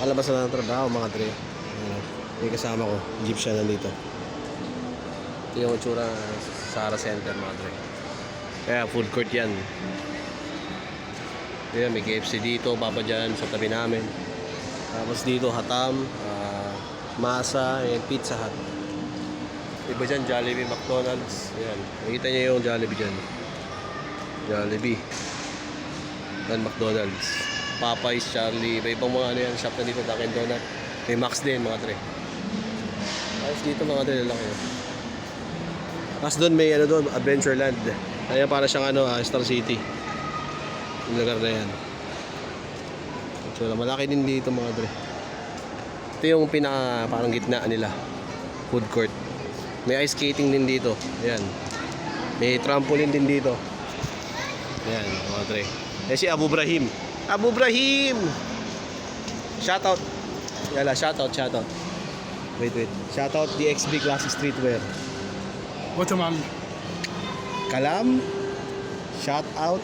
Kalabas na ng trabaho mga dre. Ano, may kasama ko. Egyptian nandito. Ito yung itsura sa Sara Center mga dre. Kaya food court yan. Ayan, may KFC dito, Papa dyan sa tabi namin. Tapos dito, Hatam, ah, Masa, and Pizza Hut. Iba dyan, Jollibee, McDonald's. Ayan, nakita niyo yung Jollibee dyan. Jollibee. Yan, McDonald's. Popeyes, Charlie, iba ibang mga ano yan, shop na dito, Dunkin' Donut. May Max din, mga tre. Tapos dito mga tre, lalaki. oh. Tapos doon may ano doon, Adventureland. Ayan para siyang ano, ah, Star City. Yung lugar na yan. So, malaki din dito mga dre. Ito yung pinaka parang gitna nila. Food court. May ice skating din dito. Ayan. May trampoline din dito. Ayan, mga dre. Eh si Abu Brahim. Abu Brahim! Shoutout. Yala, shoutout, shoutout. Wait, wait. Shoutout DXB Classic Streetwear. Guatemala. Kalam, shout out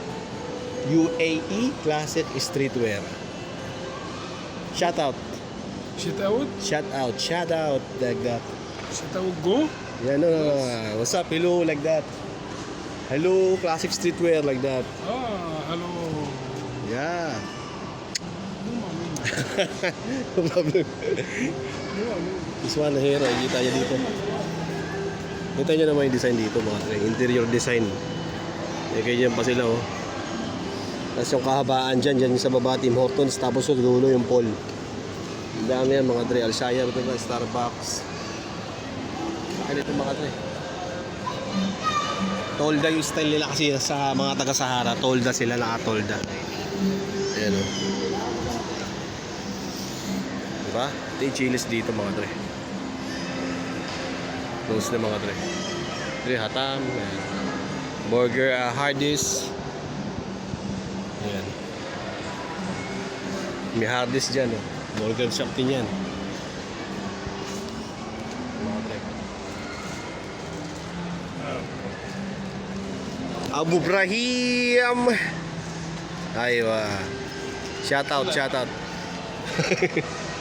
UAE Classic Streetwear. Shout out, Shitaoud. shout out, shout out like that. Shitaoud go. Yeah, no, no, no. What's up? Hello, like that. Hello, Classic Streetwear like that. Hello. Yeah. Luma. This one here, nakikita niyo dito. Kita niyo naman yung design dito mga tre. Interior design. Eh, ganyan pa sila oh. Tapos yung kahabaan dyan, dyan sa baba, Tim Hortons. Tapos sa dulo yung pole. Ang dami yan mga tre. Alshaya, ito na, Starbucks. Ano ito mga tre? Tolda yung style nila kasi sa mga taga-Sahara. Tolda sila, naka-tolda. Ayan oh. Diba? Ito yung chilis dito mga tre. Close na mga tre. Tre, hatam. Ayan. Burger, uh, hardis. Ayan. May hardis dyan. Oh. Burger shop din yan. Mga tre. Abu Brahim! Aywa. Shout out, shout out.